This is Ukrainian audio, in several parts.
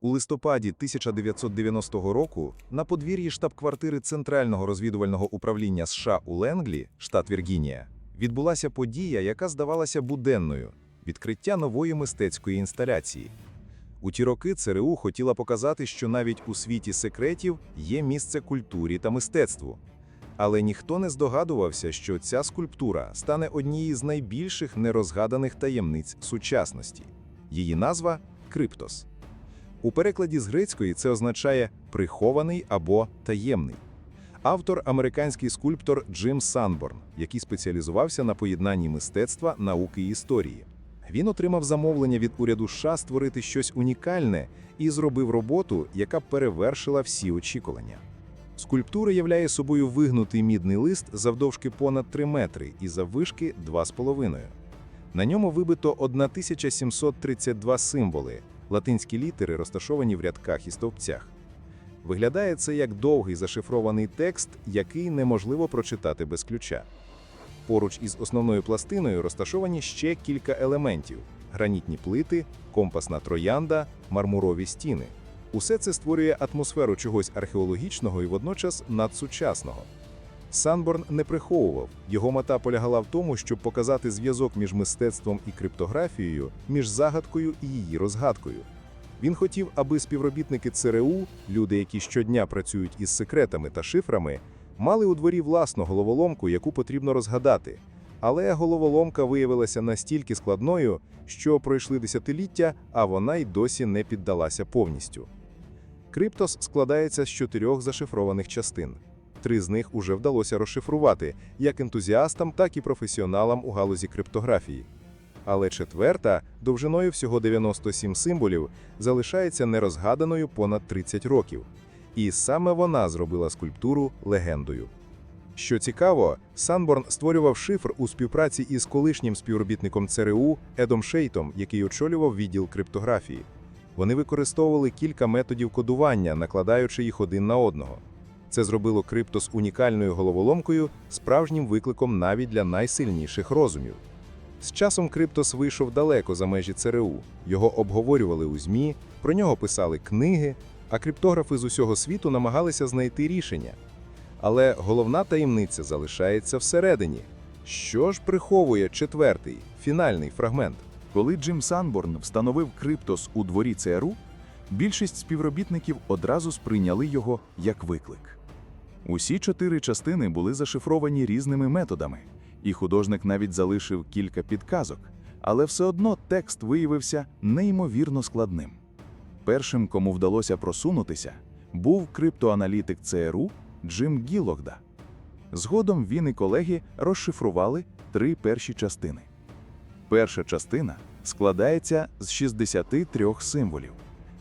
У листопаді 1990 року на подвір'ї штаб-квартири Центрального розвідувального управління США у Ленглі, штат Віргінія, відбулася подія, яка здавалася буденною – відкриття нової мистецької інсталяції. У ті роки ЦРУ хотіла показати, що навіть у світі секретів є місце культурі та мистецтву. Але ніхто не здогадувався, що ця скульптура стане однією з найбільших нерозгаданих таємниць сучасності. Її назва Криптос. У перекладі з грецької це означає прихований або таємний. Автор американський скульптор Джим Санборн, який спеціалізувався на поєднанні мистецтва, науки і історії. Він отримав замовлення від уряду США створити щось унікальне і зробив роботу, яка перевершила всі очікування. Скульптура являє собою вигнутий мідний лист завдовжки понад 3 метри і заввишки 2,5. На ньому вибито 1732 символи, латинські літери розташовані в рядках і стовпцях. Виглядає це як довгий зашифрований текст, який неможливо прочитати без ключа. Поруч із основною пластиною розташовані ще кілька елементів: гранітні плити, компасна троянда, мармурові стіни. Усе це створює атмосферу чогось археологічного і водночас надсучасного. Санборн не приховував, його мета полягала в тому, щоб показати зв'язок між мистецтвом і криптографією, між загадкою і її розгадкою. Він хотів, аби співробітники ЦРУ, люди, які щодня працюють із секретами та шифрами, мали у дворі власну головоломку, яку потрібно розгадати. Але головоломка виявилася настільки складною, що пройшли десятиліття, а вона й досі не піддалася повністю. Криптос складається з чотирьох зашифрованих частин. Три з них уже вдалося розшифрувати як ентузіастам, так і професіоналам у галузі криптографії. Але четверта, довжиною всього 97 символів, залишається нерозгаданою понад 30 років. І саме вона зробила скульптуру легендою. Що цікаво, Санборн створював шифр у співпраці із колишнім співробітником ЦРУ Едом Шейтом, який очолював відділ криптографії. Вони використовували кілька методів кодування, накладаючи їх один на одного. Це зробило криптос унікальною головоломкою, справжнім викликом навіть для найсильніших розумів. З часом Криптос вийшов далеко за межі ЦРУ. Його обговорювали у ЗМІ, про нього писали книги, а криптографи з усього світу намагалися знайти рішення. Але головна таємниця залишається всередині. Що ж приховує четвертий, фінальний фрагмент? Коли Джим Санборн встановив Криптос у дворі ЦРУ, більшість співробітників одразу сприйняли його як виклик. Усі чотири частини були зашифровані різними методами, і художник навіть залишив кілька підказок, але все одно текст виявився неймовірно складним. Першим, кому вдалося просунутися, був криптоаналітик ЦРУ Джим Гілогда. Згодом він і колеги розшифрували три перші частини. Перша частина складається з 63 символів.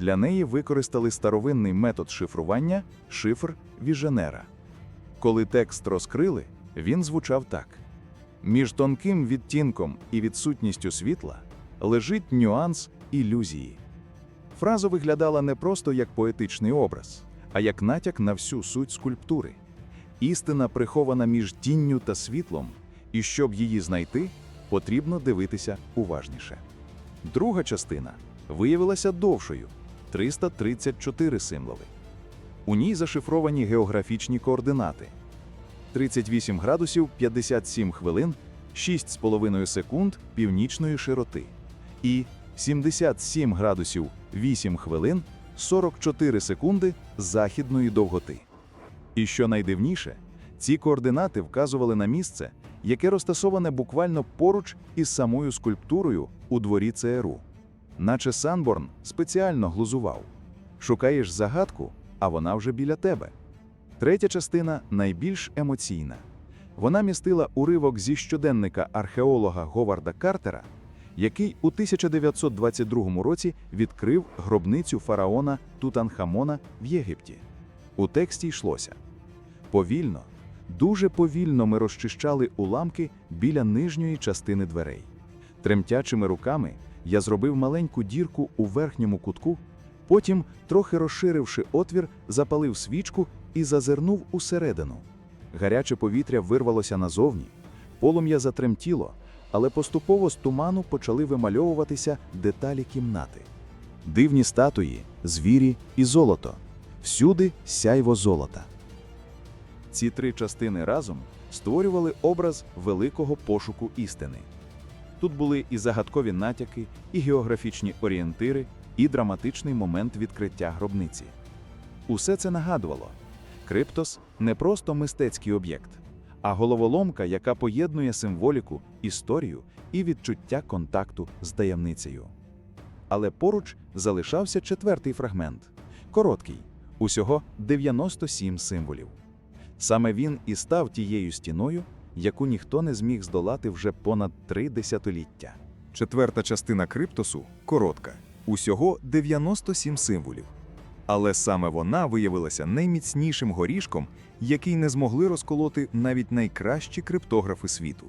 Для неї використали старовинний метод шифрування шифр Віженера. Коли текст розкрили, він звучав так: між тонким відтінком і відсутністю світла лежить нюанс ілюзії. Фраза виглядала не просто як поетичний образ, а як натяк на всю суть скульптури. Істина прихована між тінню та світлом, і щоб її знайти, потрібно дивитися уважніше. Друга частина виявилася довшою 334 символи. У ній зашифровані географічні координати: 38 градусів 57 хвилин, 6,5 секунд північної широти і 77 градусів 8 хвилин 44 секунди західної довготи. І що найдивніше, ці координати вказували на місце, яке розташоване буквально поруч із самою скульптурою у дворі ЦРУ. Наче Санборн спеціально глузував. Шукаєш загадку, а вона вже біля тебе. Третя частина найбільш емоційна. Вона містила уривок зі щоденника археолога Говарда Картера, який у 1922 році відкрив гробницю фараона Тутанхамона в Єгипті. У тексті йшлося: повільно, дуже повільно ми розчищали уламки біля нижньої частини дверей. Тремтячими руками я зробив маленьку дірку у верхньому кутку, потім, трохи розширивши отвір, запалив свічку і зазирнув усередину. Гаряче повітря вирвалося назовні, полум'я затремтіло, але поступово з туману почали вимальовуватися деталі кімнати. Дивні статуї, звірі і золото. Всюди сяйво золота. Ці три частини разом створювали образ великого пошуку істини. Тут були і загадкові натяки, і географічні орієнтири, і драматичний момент відкриття гробниці. Усе це нагадувало: Криптос не просто мистецький об'єкт, а головоломка, яка поєднує символіку, історію і відчуття контакту з таємницею. Але поруч залишався четвертий фрагмент короткий, усього 97 символів. Саме він і став тією стіною, яку ніхто не зміг здолати вже понад три десятиліття. Четверта частина криптосу коротка, усього 97 символів. Але саме вона виявилася найміцнішим горішком, який не змогли розколоти навіть найкращі криптографи світу.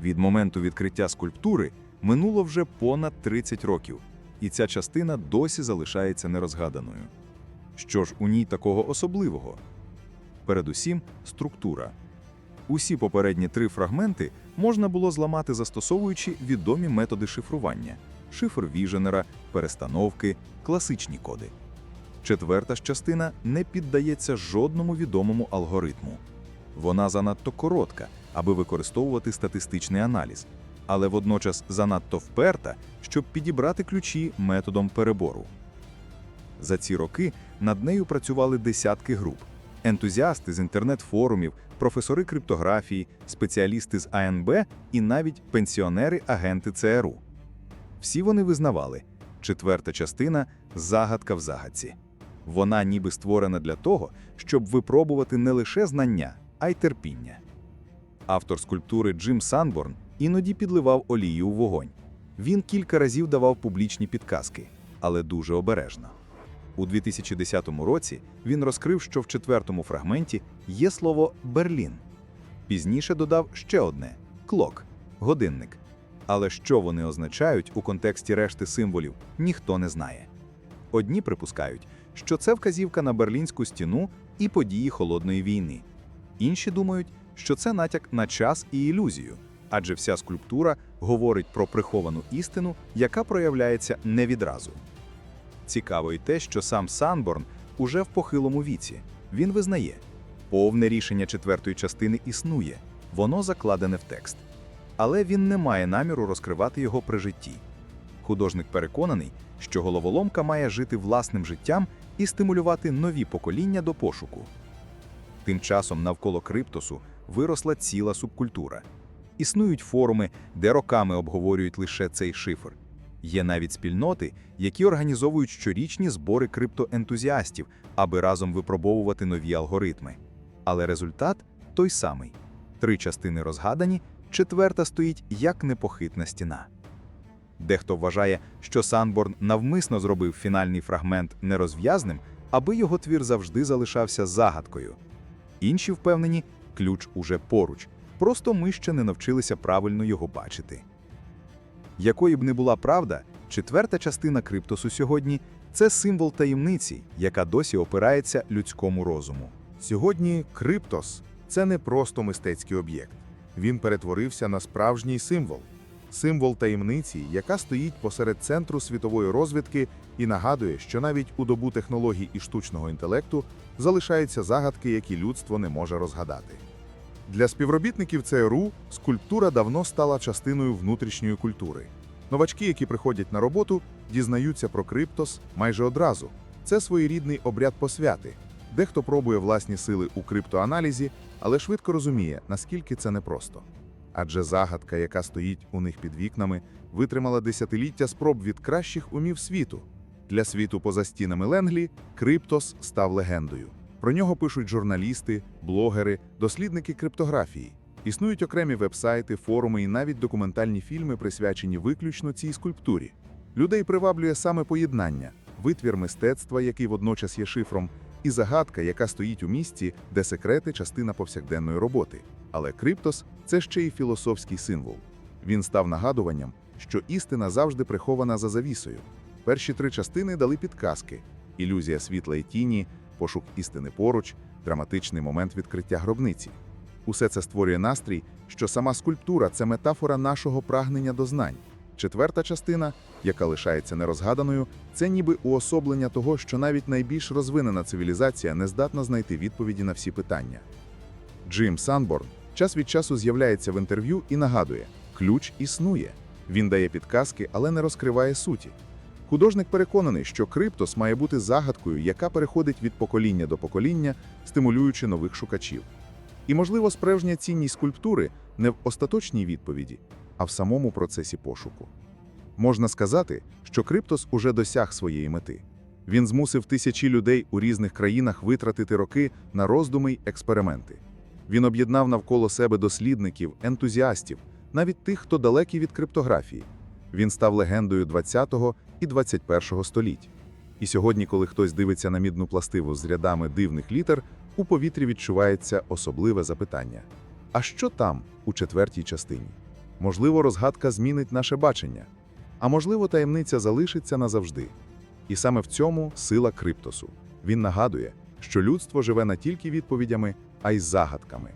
Від моменту відкриття скульптури минуло вже понад 30 років, і ця частина досі залишається нерозгаданою. Що ж у ній такого особливого? Передусім, структура. Усі попередні три фрагменти можна було зламати, застосовуючи відомі методи шифрування: шифр Віженера, перестановки, класичні коди. Четверта ж частина не піддається жодному відомому алгоритму. Вона занадто коротка, аби використовувати статистичний аналіз, але водночас занадто вперта, щоб підібрати ключі методом перебору. За ці роки над нею працювали десятки груп: ентузіасти з інтернет-форумів, професори криптографії, спеціалісти з АНБ і навіть пенсіонери-агенти ЦРУ. Всі вони визнавали, четверта частина загадка в загадці. Вона ніби створена для того, щоб випробувати не лише знання, а й терпіння. Автор скульптури Джим Санборн іноді підливав олію у вогонь. Він кілька разів давав публічні підказки, але дуже обережно. У 2010 році він розкрив, що в четвертому фрагменті є слово Берлін. Пізніше додав ще одне клок годинник. Але що вони означають у контексті решти символів, ніхто не знає. Одні припускають, що це вказівка на Берлінську стіну і події холодної війни. Інші думають, що це натяк на час і ілюзію, адже вся скульптура говорить про приховану істину, яка проявляється не відразу. Цікаво й те, що сам Санборн уже в похилому віці. Він визнає, повне рішення четвертої частини існує, воно закладене в текст. Але він не має наміру розкривати його при житті. Художник переконаний, що головоломка має жити власним життям і стимулювати нові покоління до пошуку. Тим часом навколо криптосу виросла ціла субкультура. Існують форуми, де роками обговорюють лише цей шифр. Є навіть спільноти, які організовують щорічні збори криптоентузіастів, аби разом випробовувати нові алгоритми. Але результат той самий: три частини розгадані, четверта стоїть як непохитна стіна. Дехто вважає, що Санборн навмисно зробив фінальний фрагмент нерозв'язним, аби його твір завжди залишався загадкою. Інші впевнені, ключ уже поруч, просто ми ще не навчилися правильно його бачити. Якою б не була правда, четверта частина криптосу сьогодні це символ таємниці, яка досі опирається людському розуму. Сьогодні Криптос це не просто мистецький об'єкт. Він перетворився на справжній символ. Символ таємниці, яка стоїть посеред центру світової розвідки і нагадує, що навіть у добу технологій і штучного інтелекту залишаються загадки, які людство не може розгадати. Для співробітників ЦРУ скульптура давно стала частиною внутрішньої культури. Новачки, які приходять на роботу, дізнаються про Криптос майже одразу. Це своєрідний обряд посвяти. Дехто пробує власні сили у криптоаналізі, але швидко розуміє, наскільки це непросто. Адже загадка, яка стоїть у них під вікнами, витримала десятиліття спроб від кращих умів світу. Для світу поза стінами Ленглі Криптос став легендою. Про нього пишуть журналісти, блогери, дослідники криптографії. Існують окремі вебсайти, форуми і навіть документальні фільми, присвячені виключно цій скульптурі. Людей приваблює саме поєднання, витвір мистецтва, який водночас є шифром, і загадка, яка стоїть у місці, де секрети частина повсякденної роботи. Але Криптос це ще й філософський символ. Він став нагадуванням, що істина завжди прихована за завісою. Перші три частини дали підказки: ілюзія світла і тіні, пошук істини поруч, драматичний момент відкриття гробниці. Усе це створює настрій, що сама скульптура це метафора нашого прагнення до знань. Четверта частина, яка лишається нерозгаданою, це ніби уособлення того, що навіть найбільш розвинена цивілізація не здатна знайти відповіді на всі питання. Джим Санборн час від часу з'являється в інтерв'ю і нагадує: ключ існує. Він дає підказки, але не розкриває суті. Художник переконаний, що криптос має бути загадкою, яка переходить від покоління до покоління, стимулюючи нових шукачів. І, можливо, справжня цінність скульптури не в остаточній відповіді, а в самому процесі пошуку. Можна сказати, що криптос уже досяг своєї мети. Він змусив тисячі людей у різних країнах витратити роки на роздуми й експерименти. Він об'єднав навколо себе дослідників, ентузіастів, навіть тих, хто далекий від криптографії. Він став легендою 20-го і 21-го століть. І сьогодні, коли хтось дивиться на мідну пластиву з рядами дивних літер, у повітрі відчувається особливе запитання: а що там у четвертій частині? Можливо, розгадка змінить наше бачення, а можливо, таємниця залишиться назавжди. І саме в цьому сила криптосу. Він нагадує, що людство живе не тільки відповідями, а й загадками.